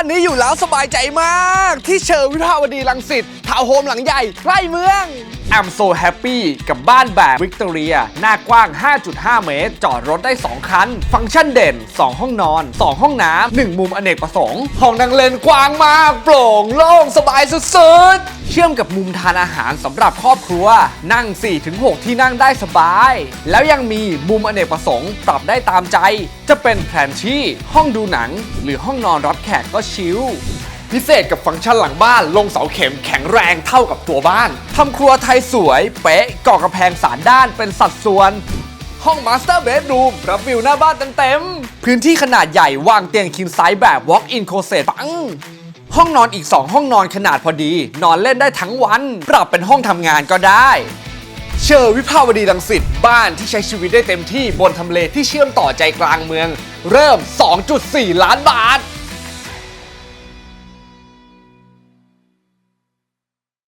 านนี้อยู่แล้วสบายใจมาก ที่เชิญวิภาวดีรังสิตทาวน์โฮมหลังใหญ่ใกล้เมือง I'm so happy กับบ้านแบบวิกตอเรีย หน้ากว้าง 5.5 เมตร จอดรถได้ 2 คัน ฟังก์ชันเด่น 2 ห้องนอน 2 ห้องน้ำ 1 มุมอเนกประสงค์ ห้องนั่งเล่นกว้างมาก โปร่งโล่งสบายสุดๆ เชื่อมกับมุมทานอาหารสำหรับครอบครัว นั่ง 4-6 ที่นั่งได้สบาย แล้วยังมีมุมอเนกประสงค์ ปรับได้ตามใจ จะเป็นแพลนที่ ห้องดูหนัง หรือห้องนอนรับแขกก็ชิล พิเศษกับฟังก์ชันหลังบ้าน ลงเสาเข็มแข็งแรงเท่ากับตัวบ้านทำครัวไทยสวย เป๊ะก่อกระแพงสารด้านเป็นสัดส่วน ห้องมาสเตอร์เบดรูมรับวิวหน้าบ้านเต็มๆพื้นที่ขนาดใหญ่วางเตียงคิงไซส์แบบ Walk-in Closet ปังห้องนอนอีก 2 ห้องนอนขนาดพอดี นอนเล่นได้ทั้งวัน ปรับเป็นห้องทำงานก็ได้ เชอร์วิภาวดีรังสิตบ้านที่ใช้ชีวิตได้เต็มที่บนทำเลที่เชื่อมต่อใจกลางเมือง เริ่ม 2.4 ล้านบาท